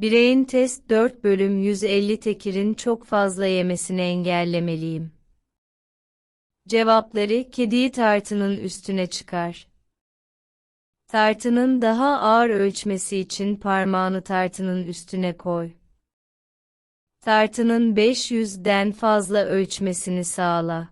Bireyin test 4 bölüm 150 tekirin çok fazla yemesini engellemeliyim. Cevapları kediyi tartının üstüne çıkar. Tartının daha ağır ölçmesi için parmağını tartının üstüne koy. Tartının 500'den fazla ölçmesini sağla.